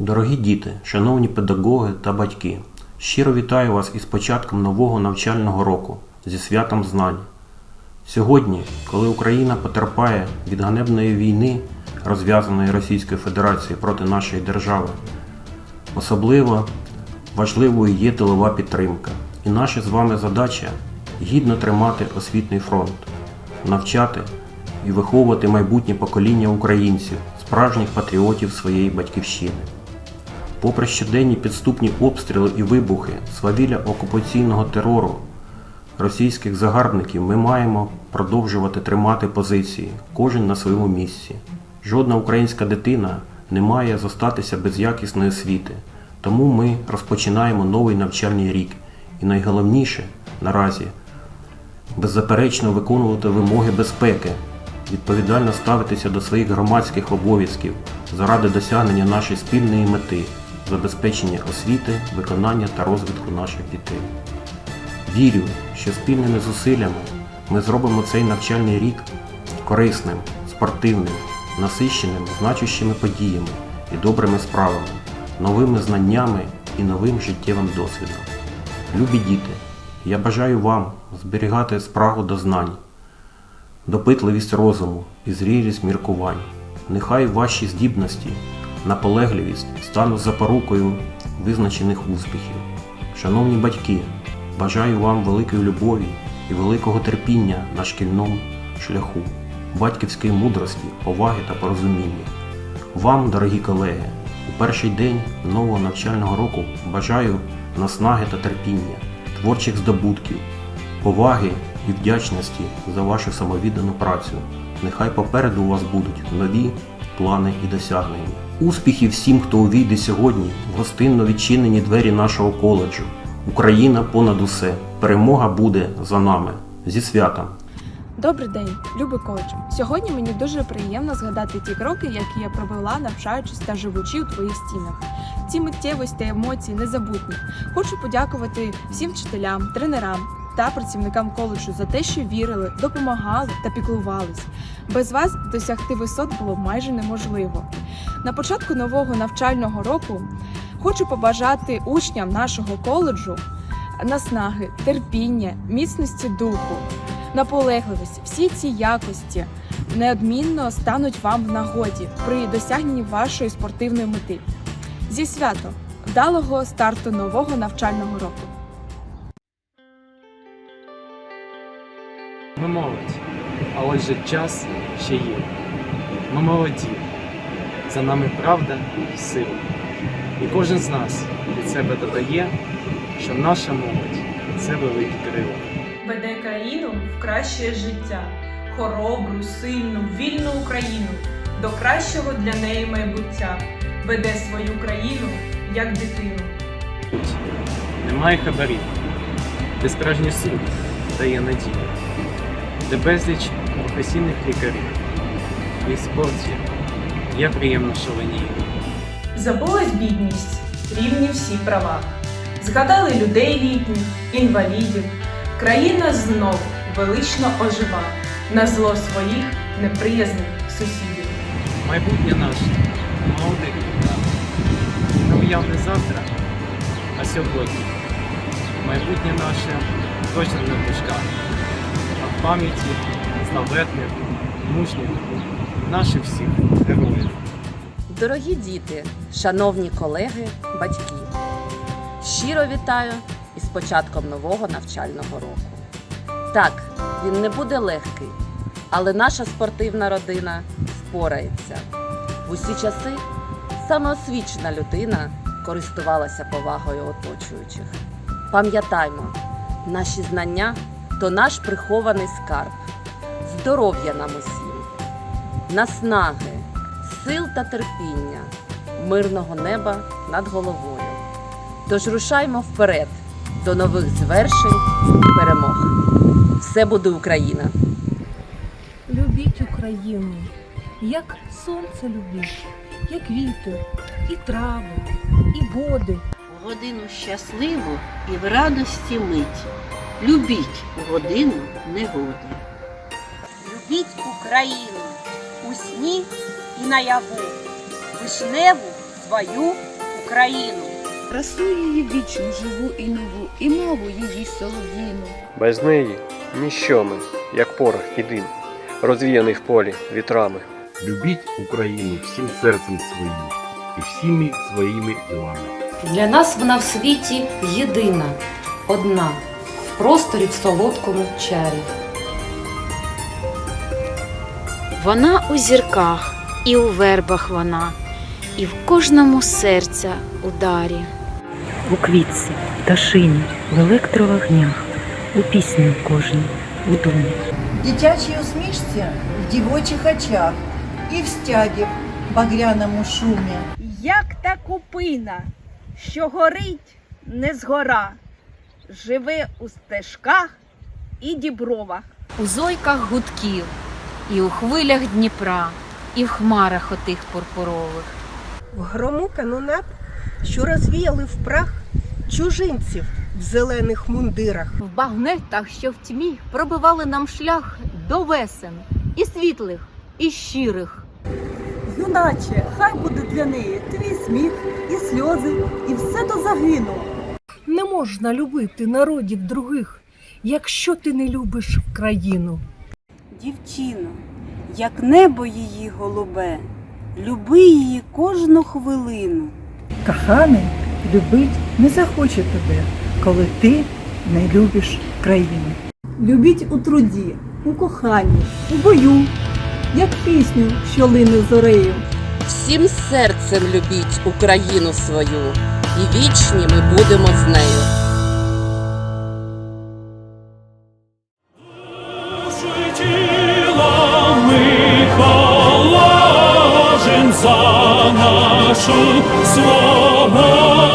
Дорогі діти, шановні педагоги та батьки, щиро вітаю вас із початком нового навчального року зі святом знань. Сьогодні, коли Україна потерпає від ганебної війни, розв'язаної Російською Федерацією проти нашої держави, особливо важливою є тилова підтримка. І наша з вами задача гідно тримати освітній фронт, навчати і виховувати майбутнє покоління українців, справжніх патріотів своєї батьківщини. Попри щоденні підступні обстріли і вибухи, свавілля окупаційного терору російських загарбників, ми маємо продовжувати тримати позиції, кожен на своєму місці. Жодна українська дитина не має зостатися без якісної освіти, тому ми розпочинаємо новий навчальний рік. І найголовніше наразі беззаперечно виконувати вимоги безпеки, відповідально ставитися до своїх громадських обов'язків заради досягнення нашої спільної мети забезпечення освіти, виконання та розвитку наших дітей. Вірю, що спільними зусиллями ми зробимо цей навчальний рік корисним, спортивним, насищеним, значущими подіями і добрими справами, новими знаннями і новим життєвим досвідом. Любі діти, я бажаю вам зберігати спрагу до знань, допитливість розуму і зрілість міркувань. Нехай ваші здібності, наполегливість стануть запорукою визначених успіхів. Шановні батьки, бажаю вам великої любові і великого терпіння на шкільному шляху, батьківської мудрості, поваги та порозуміння. Вам, дорогі колеги, у перший день нового навчального року бажаю наснаги та терпіння, творчих здобутків, поваги і вдячності за вашу самовіддану працю. Нехай попереду у вас будуть нові плани і досягнення. Успіхів всім, хто увійде сьогодні в гостинно відчинені двері нашого коледжу. Україна понад усе. Перемога буде за нами. Зі святом! Добрий день, любий коледж. Сьогодні мені дуже приємно згадати ті кроки, які я провела, навчаючись та живучи у твоїх стінах. Ці миттєвості та емоції незабутні. Хочу подякувати всім вчителям, тренерам та працівникам коледжу за те, що вірили, допомагали та піклувались. Без вас досягти висот було майже неможливо. На початку нового навчального року хочу побажати учням нашого коледжу наснаги, терпіння, міцності духу наполегливість, всі ці якості неодмінно стануть вам в нагоді при досягненні вашої спортивної мети. Зі святом вдалого старту нового навчального року. Ми молодь, а отже час ще є. Ми молоді. За нами правда і сила. І кожен з нас від себе додає, що наша молодь це великі крила. веде країну в краще життя, хоробру, сильну, вільну Україну до кращого для неї майбуття, веде свою країну як дитину. Немає хабарів, де справжній суд дає надію, де безліч професійних лікарів. І в спорті я приємно шаленію. Забулась бідність, рівні всі права. Згадали людей літніх, інвалідів. Країна знов велично ожива на зло своїх неприязних сусідів. Майбутнє наше молодих так. Не уявне завтра, а сьогодні. Майбутнє наше точно не в в пам'яті славетних, мужніх, наших всіх героїв. Дорогі діти, шановні колеги, батьки, щиро вітаю із початком нового навчального року. Так, він не буде легкий, але наша спортивна родина впорається. В усі часи саме освічена людина користувалася повагою оточуючих. Пам'ятаймо, наші знання то наш прихований скарб, здоров'я нам усім, наснаги, сил та терпіння, мирного неба над головою. Тож рушаймо вперед до нових звершень і перемог. Все буде Україна! Любіть Україну, як сонце любіть, як вітер, і трави, і води. годину щасливу і в радості мить. Любіть у годину негоди. Любіть Україну у сні і наяву, вишневу свою Україну. Красу її вічну, живу і нову, і мову її солов'їну. Без неї ніщо ми, як порох і дим, розвіяний в полі вітрами. Любіть Україну всім серцем своїм і всіми своїми ділами. Для нас вона в світі єдина, одна, просторі в солодкому чарі. Вона у зірках, і у вербах вона, і в кожному серця ударі. У квітці, пташині, в електровогнях, у пісні кожній, у домі. Дитячій усмішці в дівочих очах і в стягі в багряному шумі. Як та купина, що горить не згора, живе у стежках і дібровах. У зойках гудків, і у хвилях Дніпра, і в хмарах отих пурпурових. В грому канонат, що розвіяли в прах чужинців в зелених мундирах. В багнетах, що в тьмі пробивали нам шлях до весен, і світлих, і щирих. Юначе, хай буде для неї твій сміх і сльози, і все до загину. Можна любити народів других, якщо ти не любиш країну. Дівчино, як небо її голубе, люби її кожну хвилину. Коханий любить не захоче тебе, коли ти не любиш країну. Любіть у труді, у коханні, у бою, як пісню, що лине зорею. Всім серцем любіть Україну свою, і вічні ми будемо з нею. За нашу свободу